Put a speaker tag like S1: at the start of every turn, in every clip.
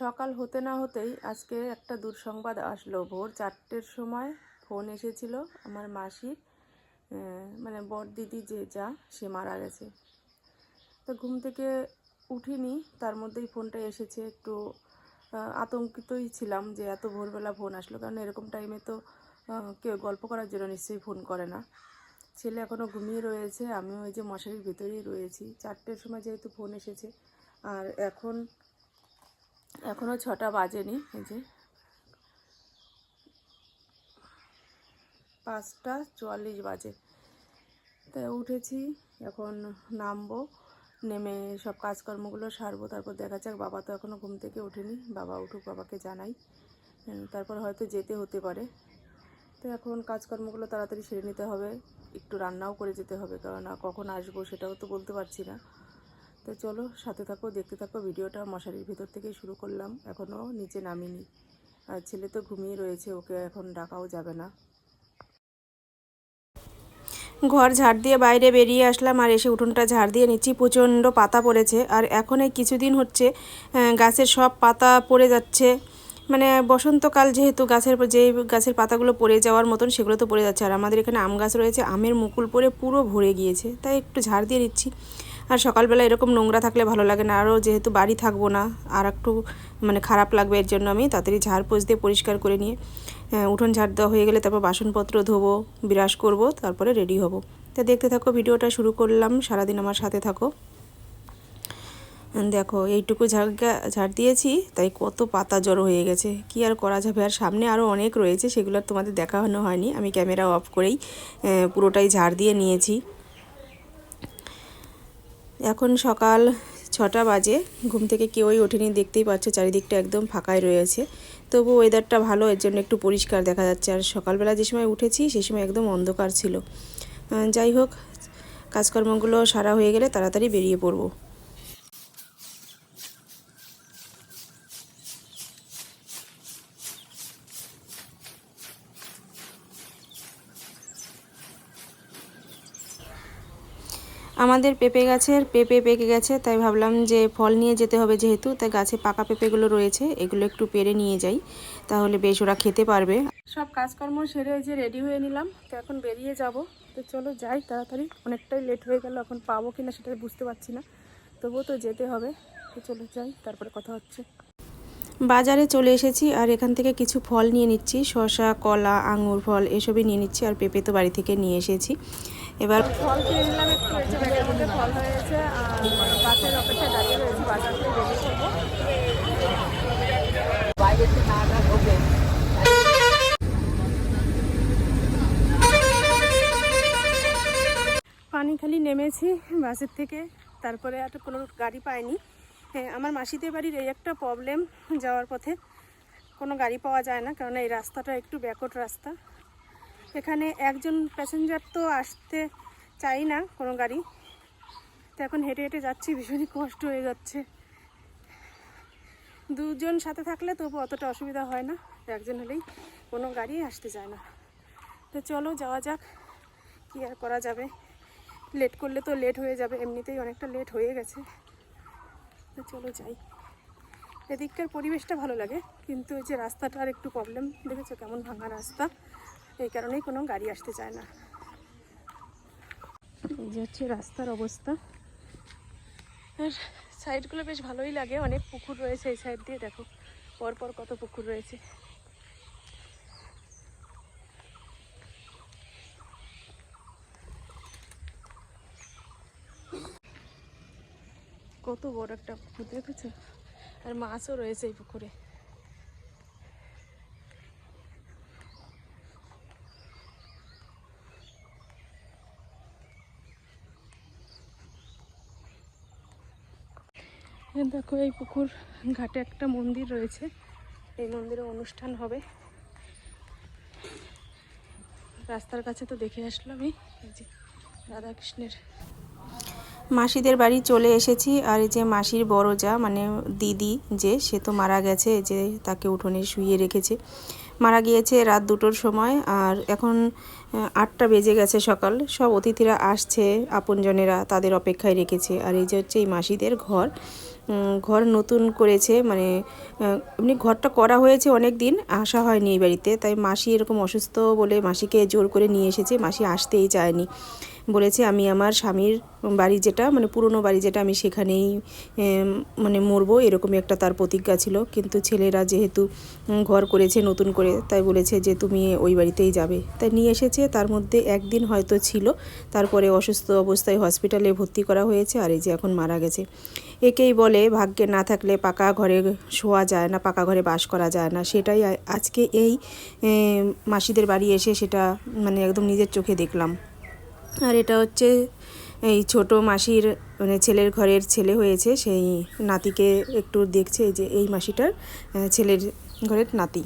S1: সকাল হতে না হতেই আজকে একটা দুঃসংবাদ আসলো। ভোর চারটের সময় ফোন এসেছিল আমার মাসির মানে বড় দিদি যে যা, সে মারা গেছে। তো ঘুম থেকে উঠিনি, তার মধ্যেই ফোনটা এসেছে। একটু আতঙ্কিতই ছিলাম যে এত ভোরবেলা ফোন আসলো। কারণ এরকম টাইমে তো কেউ গল্প করার জন্য নিশ্চয়ই ফোন করে না। ছেলে এখনও ঘুমিয়ে রয়েছে, আমিও ওই যে মশারির ভেতরেই রয়েছি। চারটের সময় যেহেতু ফোন এসেছে, আর এখন এখনও ছটা বাজেনি, এই যে। পাঁচটা চুয়াল্লিশ বাজে। তাই উঠেছি, এখন নামবো, নেমে সব কাজকর্মগুলো সারবো, তারপর দেখা যাক, বাবা তো এখনও ঘুম থেকে ওঠেনি, বাবা উঠুক, বাবাকে জানাই। তারপর হয়তো যেতে হতে পারে। তো এখন কাজকর্মগুলো তাড়াতাড়ি সেরে নিতে হবে, একটু রান্নাও করে যেতে হবে কারণ কখন আসব সেটাও তো বলতে পারছি না। তো চলো, সাথে থাকো, দেখতে থাকো। ভিডিওটা মশারির ভিতর থেকেই শুরু করলাম। এখনও নিচে নামিনি। আর ছেলে তো ঘুমিয়ে রয়েছে, ওকে এখন ডাকাও যাবে না। ঘর ঝাড় দিয়ে বাইরে বেরিয়ে আসলাম আর এসে উঠোনটা ঝাড় দিয়ে নিচ্ছি। প্রচণ্ড পাতা পড়েছে আর এখন এই কিছুদিন হচ্ছে গাছের সব পাতা পড়ে যাচ্ছে। মানে বসন্তকাল যেহেতু, গাছের যেই গাছের পাতাগুলো পড়ে যাওয়ার মতন সেগুলো তো পড়ে যাচ্ছে। আর আমাদের এখানে আম গাছ রয়েছে, আমের মুকুল পড়ে পুরো ভরে গিয়েছে। তাই একটু ঝাড় দিয়ে নিচ্ছি। আর সকালবেলা এরকম নোংরা থাকলে ভালো লাগে না। আরও যেহেতু বাড়ি থাকব না, আর একটু মানে খারাপ লাগবে এর জন্য আমি তাড়াতাড়ি ঝাড় পোছ দিয়ে পরিষ্কার করে নিয়ে উঠোন ঝাড় দেওয়া হয়ে গেলে তারপর বাসনপত্র ধোবো বিরাস করব, তারপরে রেডি হব। তা দেখতে থাকো, ভিডিওটা শুরু করলাম। সারাদিন আমার সাথে থাকো। দেখো, এইটুকু ঝাড়গা ঝাড় দিয়েছি, তাই কত পাতা জড়ো হয়ে গেছে। কি আর করা যাবে? আর সামনে আরও অনেক রয়েছে, সেগুলো তোমাদের দেখানো হয়নি। আমি ক্যামেরা অফ করেই পুরোটাই ঝাড় দিয়ে নিয়েছি। এখন সকাল ছটা বাজে, ঘুম থেকে কেউই ওঠেনি, দেখতেই পাচ্ছ চারিদিকটা একদম ফাঁকাই রয়েছে। তবু ওয়েদারটা ভালো, এর জন্য একটু পরিষ্কার দেখা যাচ্ছে। আর সকালবেলা যে সময় উঠেছি সেই সময় একদম অন্ধকার ছিল। যাই হোক, কাজকর্মগুলো সারা হয়ে গেলে তাড়াতাড়ি বেরিয়ে পড়ব। আমাদের পেঁপে গাছের, পেঁপে পেকে গেছে, তাই ভাবলাম যে ফল নিয়ে যেতে হবে যেহেতু, তাই গাছে পাকা পেঁপেগুলো রয়েছে, এগুলো একটু পেরে নিয়ে যাই, তাহলে বেশ ওরা খেতে পারবে। সব কাজকর্ম সেরে যে রেডি হয়ে নিলাম, তো এখন বেরিয়ে যাব। তো চলো যাই তাড়াতাড়ি, অনেকটাই লেট হয়ে গেল, এখন পাবো কিনা সেটা বুঝতে পারছি না, তবুও তো যেতে হবে। তো চলো যাই, তারপরে কথা হচ্ছে। বাজারে চলে এসেছি, আর এখান থেকে কিছু ফল নিয়ে নিচ্ছি, শসা, কলা, আঙুর ফল, এসবই নিয়ে নিচ্ছি, আর পেঁপে তো বাড়ি থেকে নিয়ে এসেছি। এবার ফল কিনে নিলাম একটু যে ব্যাগের মধ্যে ফল হয়েছে আর বাসের অপেক্ষায় দাঁড়িয়ে রয়েছি বাজার থেকে বেরিয়ে করব। পানি খালি নেমেছি বাসের থেকে তারপরে আর কোনো গাড়ি পাইনি। হ্যাঁ, আমার মাসিদের বাড়ির এই একটা প্রবলেম যাওয়ার পথে কোনো গাড়ি পাওয়া যায় না কারণ এই রাস্তাটা একটু ব্যাকট রাস্তা। এখানে একজন প্যাসেঞ্জার তো আসতে চাই না কোনো গাড়ি। তো এখন হেঁটে হেঁটে যাচ্ছি, ভীষণই কষ্ট হয়ে যাচ্ছে। দুজন সাথে থাকলে তবু অতটা অসুবিধা হয় না, একজন হলেই কোনো গাড়ি আসতে চায় না। তো চলো যাওয়া যাক, কী আর করা যাবে। লেট করলে তো লেট হয়ে যাবে, এমনিতেই অনেকটা লেট হয়ে গেছে। তো চলো যাই। এদিককার পরিবেশটা ভালো লাগে, কিন্তু ওই যে রাস্তাটার একটু প্রবলেম দেখেছ কেমন ভাঙা রাস্তা? এই কারণেই কোনো গাড়ি আসতে চায় না। এই যে হচ্ছে রাস্তার অবস্থা। আর সাইডগুলো বেশ ভালোই লাগে, অনেক পুকুর রয়েছে এই সাইড দিয়ে, দেখো, পরপর কত পুকুর রয়েছে। কত বড় একটা পুকুর, দেখেছ? আর মাছও রয়েছে এই পুকুরে। দেখো এই পুকুর ঘাটে একটা মন্দির রয়েছে। এই মন্দিরে অনুষ্ঠান হবে। রাস্তার কাছে তো দেখে আসলাম এই যে রাধাকৃষ্ণের। মাসিদের বাড়ি চলে এসেছি, আর এই যে মাসির বড় যা মানে দিদি যে, সে তো মারা গেছে যে তাকে উঠোনে শুয়ে রেখেছে। মারা গিয়েছে রাত দুটোর সময়, আর এখন আটটা বেজে গেছে সকাল। সব অতিথিরা আসছে, আপনজনেরা তাদের অপেক্ষায় রেখেছে। আর এই যে হচ্ছে এই মাসিদের ঘর। ঘর নতুন করেছে মানে এমনি ঘরটা করা হয়েছে অনেক দিন আসা হয়নি এই বাড়িতে, তাই মাসি এরকম অসুস্থ বলে মাসিকে জোর করে নিয়ে এসেছে, মাসি আসতেই চায়নি। বলেছে, আমি আমার স্বামীর বাড়ি যেটা মানে পুরনো বাড়ি যেটা, আমি সেখানেই মানে মরবো। এরকমই একটা তার প্রতিজ্ঞা ছিল। কিন্তু ছেলেরা যেহেতু ঘর করেছে, নতুন করে, তাই বলেছে যে, তুমি ওই বাড়িতেই যাবে। তাই নিয়ে এসেছে। তার মধ্যে একদিন হয়তো ছিল। তারপরে অসুস্থ অবস্থায় হসপিটালে ভর্তি করা হয়েছে আর এই যে এখন মারা গেছে। একেই বলে, ভাগ্যে না থাকলে পাকা ঘরে শোয়া যায় না, পাকা ঘরে বাস করা যায় না। সেটাই আজকে এই মাসিদের বাড়ি এসে সেটা মানে একদম নিজের চোখে দেখলাম। আর এটা হচ্ছে এই ছোট মাসির মানে ছেলের ঘরের ছেলে হয়েছে, সেই নাতিকে একটু দেখছে যে এই মাসিটার ছেলের ঘরের নাতি।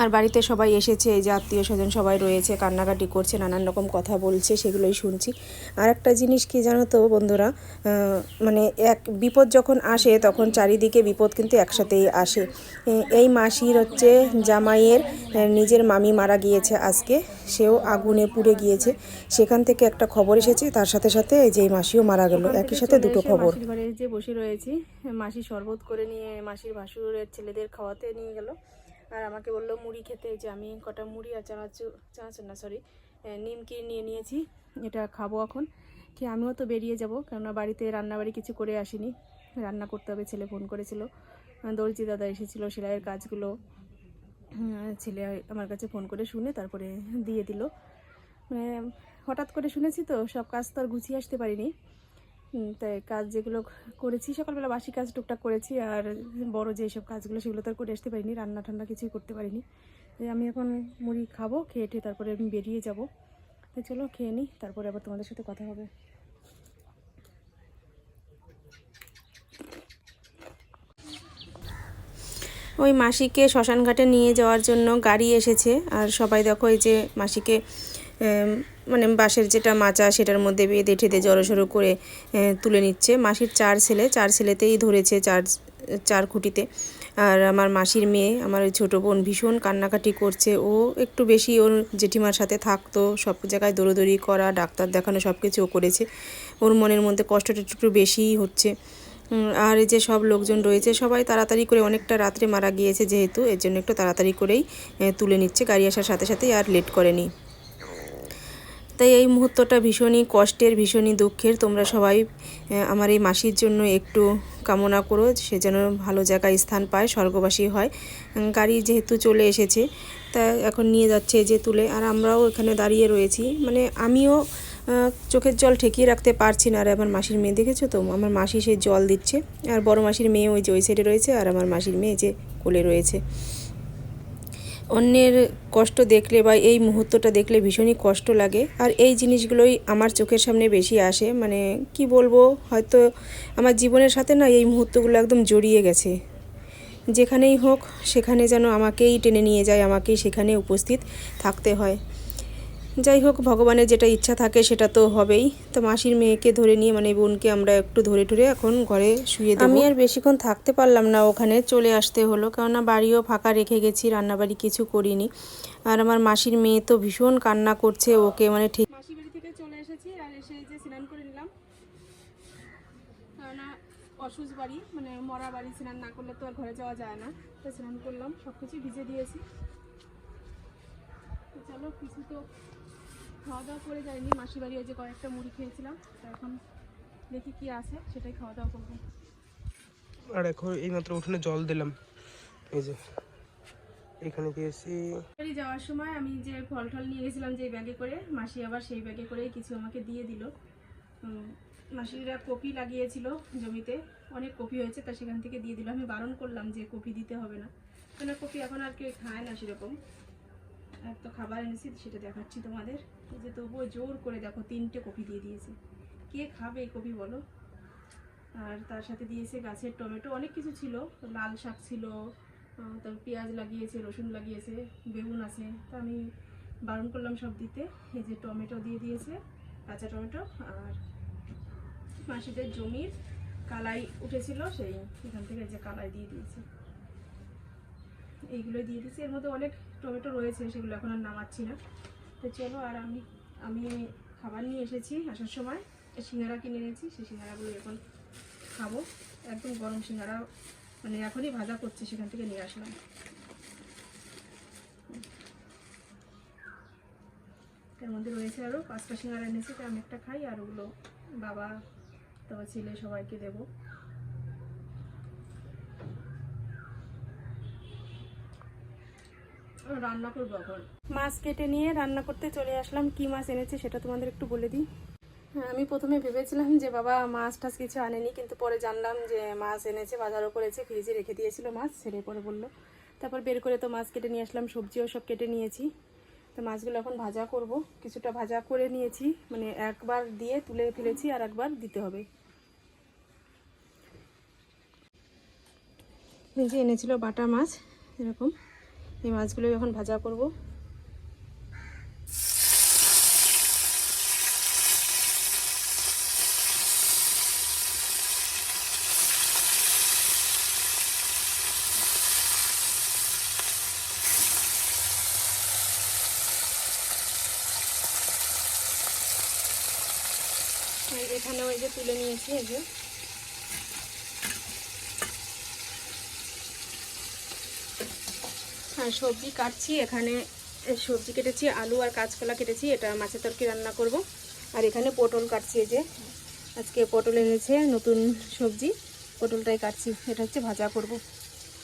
S1: আর বাড়িতে সবাই এসেছে এই যে আত্মীয় স্বজন সবাই রয়েছে কান্নাকাটি করছে নানান রকম কথা বলছে সেগুলোই শুনছি। আর একটা জিনিস কি জানো তো বন্ধুরা মানে এক বিপদ যখন আসে তখন চারিদিকে বিপদ কিন্তু একসাথেই আসে। এই মাসির হচ্ছে জামাইয়ের নিজের মামি মারা গিয়েছে আজকে সেও আগুনে পুড়ে গিয়েছে। সেখান থেকে একটা খবর এসেছে তার সাথে সাথে এই যে এই মাসিও মারা গেল একই সাথে দুটো খবর। যে বসে রয়েছি মাসি শরবত করে নিয়ে মাসির ভাসুরের ছেলেদের খাওয়াতে নিয়ে গেল। আর আমাকে বলল মুড়ি খেতে যে আমি কটা মুড়ি আর চানাচুর চানাচুর না সরি নিমকি নিয়ে নিয়েছি, এটা খাব এখন। কি আমিও তো বেরিয়ে যাব, কেননা বাড়িতে রান্নাবাড়ি কিছু করে আসিনি। রান্না করতে হবে, ছেলে ফোন করেছিল। দর্জি দাদা এসেছিল সেলাইয়ের কাজগুলো। ছেলে আমার কাছে ফোন করে শুনে তারপরে দিয়ে দিল। মানে হঠাৎ করে শুনেছি তো, সব কাজ তো আর গুছিয়ে আসতে পারিনি। তাই কাজ যেগুলো করেছি, সকালবেলা বাসি কাজ টুকটাক করেছি, আর বড় যেসব কাজগুলো সেগুলো তো করে আসতে পারিনি, রান্না ঠান্না কিছুই করতে পারিনি। আমি এখন মুড়ি খাব, খেয়ে টেয়ে তারপরে আমি বেরিয়ে যাব। তাই চলো খেয়ে নিই তারপরে আবার তোমাদের সাথে কথা হবে। ওই মাসিকে শ্মশানঘাটে নিয়ে যাওয়ার জন্য গাড়ি এসেছে, আর সবাই দেখো এই যে মাসিকে মানে বাঁশের যেটা মাচা সেটার মধ্যে বেঁধে ঠেতে জড়োসড়ো করে তুলে নিচ্ছে। মাসির চার ছেলে, চার ছেলেতেই ধরেছে চার চার খুঁটিতে। আর আমার মাসির মেয়ে, আমার ওই ছোটো বোন ভীষণ কান্নাকাটি করছে। ও একটু বেশি ওর জেঠিমার সাথে থাকতো, সব জায়গায় দৌড়োদৌড়ি করা, ডাক্তার দেখানো, সব কিছু ও করেছে। ওর মনের মধ্যে কষ্টটা একটু বেশিই হচ্ছে। আর যে সব লোকজন রয়েছে, সবাই তাড়াতাড়ি করে অনেকটা রাত্রে মারা গিয়েছে যেহেতু, এর জন্য একটু তাড়াতাড়ি করেই তুলে নিচ্ছে। গাড়ি আসার সাথে সাথেই আর লেট করেনি। তাই এই মুহূর্তটা ভীষণই কষ্টের, ভীষণই দুঃখের। তোমরা সবাই আমার এই মাসির জন্য একটু কামনা করো, সে যেন ভালো জায়গায় স্থান পায়, স্বর্গবাসী হয়। গাড়ি যেহেতু চলে এসেছে, তা এখন নিয়ে যাচ্ছে যে তুলে। আর আমরাও এখানে দাঁড়িয়ে রয়েছি। মানে আমিও চোখের জল ঠেকিয়ে রাখতে পারছি না। আর আমার মাসির মেয়ে, দেখেছ তো? আমার মাসি সে জল দিচ্ছে। আর বড় মাসির মেয়ে ওই যে ওই সাইডে রয়েছে, আর আমার মাসির মেয়ে যে কোলে রয়েছে। অন্যের কষ্ট দেখলে বা এই মুহূর্তটা দেখলে ভীষণই কষ্ট লাগে। আর এই জিনিসগুলোই আমার চোখের সামনে বেশি আসে। মানে কি বলব? হয়তো আমার জীবনের সাথে না এই মুহূর্তগুলো একদম জড়িয়ে গেছে। যেখানেই হোক, সেখানে যেন আমাকেই টেনে নিয়ে যায়, আমাকেই সেখানে উপস্থিত থাকতে হয়। যাই হোক ভগবানের যেটা ইচ্ছা থাকে সেটা তো হবেই। তো মাসির মেয়েকে ধরে নিয়ে মানে বোনকে আমরা একটু ধরে ধরে এখন ঘরে শুয়ে আমি আর বেশিক্ষণ থাকতে পারলাম না ওখানে চলে আসতে হলো। কেননা বাড়িও ফাঁকা রেখে গেছি রান্নাবাড়ি কিছু করিনি। আর আমার মাসির মেয়ে তো ভীষণ কান্না করছে ওকে মানে ঠিক মাসি বাড়ি থেকে চলে এসেছি আর এসে যে স্নান করে নিলাম। কেননা অসুস্থ বাড়ি মানে মরা বাড়ি স্নান না করলে তো আর ঘরে যাওয়া যায় না। তো স্নান করলাম সব কিছু ভিজে দিয়েছি। তো চলো কিছু তো খাওয়া দাওয়া করে যাইনি মাসি বাড়ি যে কয়েকটা মুড়ি খেয়েছিলাম তো এখন দেখি কি আছে সেটাই খাওয়া দাওয়া করব।
S2: আর এখন এইমাত্র উঠোনে জল দিলাম এই যে এখানে দিয়েছি
S1: বাড়ি যাওয়ার সময় আমি যে ফল টল নিয়ে গেছিলাম যে ব্যাগে করে মাসি আবার সেই ব্যাগে করে কিছু আমাকে দিয়ে দিল। মাসিরা কপি লাগিয়েছিল জমিতে অনেক কপি হয়েছে তা সেখান থেকে দিয়ে দিল। আমি বারণ করলাম যে কপি দিতে হবে না। কেন কপি এখন আর কেউ খায় না সেরকম। তো খাবার এনেছি, সেটা দেখাচ্ছি তোমাদের। এই যে তবুও জোর করে দেখো, তিনটে কপি দিয়ে দিয়েছে। কে খাবে এই কপি বলো? আর তার সাথে দিয়েছে গাছের টমেটো, অনেক কিছু ছিল। লাল শাক ছিল তারপর পেঁয়াজ লাগিয়েছে, রসুন লাগিয়েছে, বেগুন আছে। তা আমি বারণ করলাম সব দিতে। এই যে টমেটো দিয়ে দিয়েছে, কাঁচা টমেটো আর মাসিদের জমির কালাই উঠেছিল, সেই এখান থেকে যে কালাই দিয়ে দিয়েছে। এইগুলো দিয়ে দিয়েছে। এর মধ্যে অনেক টমেটো রয়েছে, সেগুলো এখন আর নামাচ্ছি না। তো চলো আর আমি আমি খাবার নিয়ে এসেছি আসার সময়। সিঙ্গারা কিনে এনেছি, সেই সিঙ্গারাগুলো এখন খাব। একদম গরম সিঙ্গারা মানে এখনই ভাজা করছি, সেখান থেকে নিয়ে আসলাম। তার মধ্যে রয়েছে আরও পাঁচটা সিঙ্গারা এনেছি, তো আমি একটা খাই আর ওগুলো বাবা তারপর ছেলে সবাইকে দেবো। রান্না করব এখন। মাছ কেটে নিয়ে রান্না করতে চলে আসলাম। কি মাছ এনেছে সেটা তোমাদের একটু বলে দিই। হ্যাঁ, আমি প্রথমে ভেবেছিলাম যে বাবা মাছ টাছ কিছু আনেনি কিন্তু পরে জানলাম যে মাছ এনেছে বাজারও করেছে ফ্রিজে রেখে দিয়েছিল মাছ ছেড়ে পরে বলল। তারপর বের করে তো মাছ কেটে নিয়ে আসলাম সবজিও সব কেটে নিয়েছি। তো মাছগুলো এখন ভাজা করব। কিছুটা ভাজা করে নিয়েছি মানে একবার দিয়ে তুলে ফেলেছি আর একবার দিতে হবে। এনেছিল বাটা মাছ এরকম। এই মাছগুলো এখন ভাজা করব। এখানে ওই যে তুলে নিয়েছি এই যে। সবজি কাটছি, এখানে সবজি কেটেছি, আলু আর কাঁচকলা কেটেছি, এটা মাছের তরকি রান্না করব। আর এখানে পটল কাটছি যে, আজকে পটল এনেছে, নতুন সবজি, পটলটাই কাটছি, এটা হচ্ছে ভাজা করব।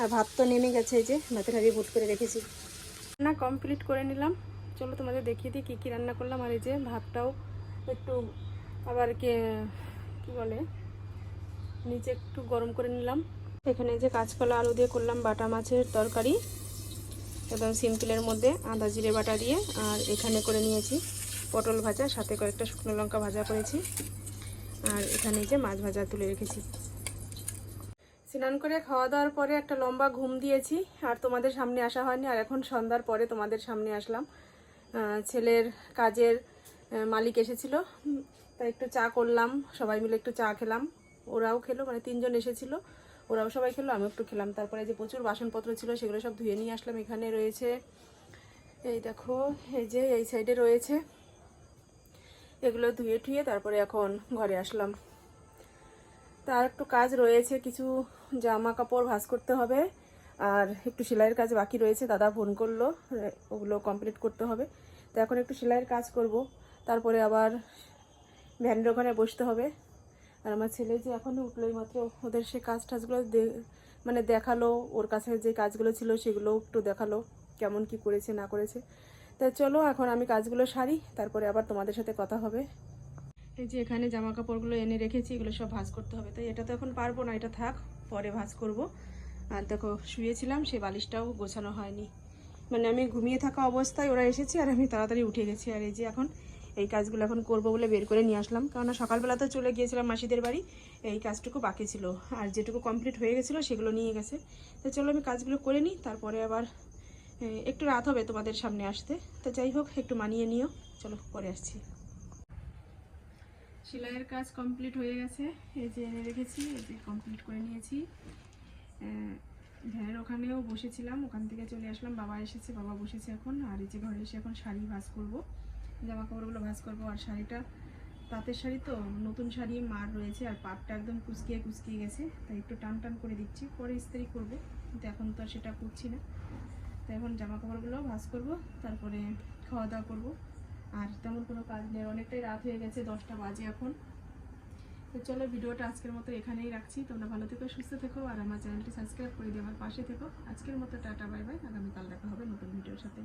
S1: আর ভাত তো নেমে গেছে যে, ভাতের হাড়ি ভুট করে রেখেছি। রান্না কমপ্লিট করে নিলাম। চলো তোমাদের দেখিয়ে দিই কী কী রান্না করলাম, আর এই যে ভাতটাও একটু আবার কে, কী বলে, নিচে একটু গরম করে নিলাম। এখানে যে কাঁচকলা আলু দিয়ে করলাম, বাটা মাছের তরকারি। একদম সিম্পলের মধ্যে আদা, জিরে বাটা দিয়ে আর এখানে করে নিয়েছি পটল ভাজা, সাথে কয়েকটা শুকনো লঙ্কা ভাজা করেছি। আর এখানে যে মাছ ভাজা তুলে রেখেছি। স্নান করে খাওয়া দাওয়ার পরে একটা লম্বা ঘুম দিয়েছি, আর তোমাদের সামনে আসা হয়নি, আর এখন সন্ধ্যার পরে তোমাদের সামনে আসলাম। ছেলের কাজের মালিক এসেছিল তাই একটু চা করলাম, সবাই মিলে একটু চা খেলাম। ওরাও খেলো মানে তিনজন এসেছিল। ওরাও সবাই খেলো আমি একটু খেলাম। তারপরে যে প্রচুর বাসনপত্র ছিল, সেগুলো সব ধুয়ে নিয়ে আসলাম। এখানে রয়েছে, এই দেখো, এই যে এই সাইডে রয়েছে। এগুলো ধুয়ে ঠুয়ে তারপরে এখন ঘরে আসলাম। তার একটু কাজ রয়েছে, কিছু জামা কাপড় ভাঁজ করতে হবে। আর একটু সেলাইয়ের কাজ বাকি রয়েছে, দাদা ফোন করল, ওগুলো কমপ্লিট করতে হবে। তো এখন একটু সেলাইয়ের কাজ করব। তারপরে আবার ভ্যানের ওখানে বসতে হবে। আর আমার ছেলে যে এখনই উঠলোই মাত্র, ওদের সে কাজ টাজগুলো মানে দেখাল, ওর কাছে যে কাজগুলো ছিল সেগুলো একটু দেখাল, কেমন কি করেছে, না করেছে। তা চলো, এখন আমি কাজগুলো সারি, তারপরে আবার তোমাদের সাথে কথা হবে। এই যে এখানে জামা কাপড়গুলো এনে রেখেছি, এগুলো সব ভাঁজ করতে হবে। তাই এটা তো এখন পারব না, এটা থাক, পরে ভাঁজ করব। আর দেখো, শুয়েছিলাম, সে বালিশটাও গোছানো হয়নি। মানে আমি ঘুমিয়ে থাকা অবস্থায় ওরা এসেছে, আর আমি তাড়াতাড়ি উঠে গেছি। আর এই যে এখন এই কাজগুলো এখন করব বলে বের করে নিয়ে আসলাম। কারণ সকালবেলা তো চলে গিয়েছিলাম মাসিদের বাড়ি, এই কাজটুকু বাকি ছিল। আর যেটুকু কমপ্লিট হয়ে গেছিল সেগুলো নিয়ে গেছে। তো চলো আমি কাজগুলো করে নিই, তারপরে আবার একটু রাত হবে তোমাদের সামনে আসতে। তো যাই হোক, একটু মানিয়ে নিও। চলো, পরে আসছি। সেলাইয়ের কাজ কমপ্লিট হয়ে গেছে। এই যে এনে রেখেছি, এই যে কমপ্লিট করে নিয়েছি। ভ্যানের ওখানেও বসেছিলাম। ওখান থেকে চলে আসলাম। বাবা এসেছে, বাবা বসেছে এখন। আর এই যে ঘরে এসে এখন শাড়ি ভাঁজ করব। জামা কাপড়গুলো ভাঁজ করব আর শাড়িটা। তাঁতের শাড়ি তো নতুন শাড়ি, মার রয়েছে আর পাটটা একদম কুচকিয়ে কুচকিয়ে গেছে। তাই একটু টান টান করে দিচ্ছি। পরে ইস্ত্রি করব, কিন্তু এখন তো সেটা করছি না। তো এখন জামা কাপড়গুলো ভাঁজ করব, তারপরে খাওয়া দাওয়া করব। আর তেমন কোনো কাজ নেই অনেকটাই রাত হয়ে গেছে, দশটা বাজে এখন। তো চলো ভিডিওটা আজকের মতো এখানেই রাখছি। তোমরা ভালো থেকো, সুস্থ থেকো, আর আমার চ্যানেলটি সাবস্ক্রাইব করে দিয়ে আমার পাশে থেকো। আজকের মতো টাটা, বাই বাই, আগামীকাল দেখা হবে নতুন ভিডিওর সাথে।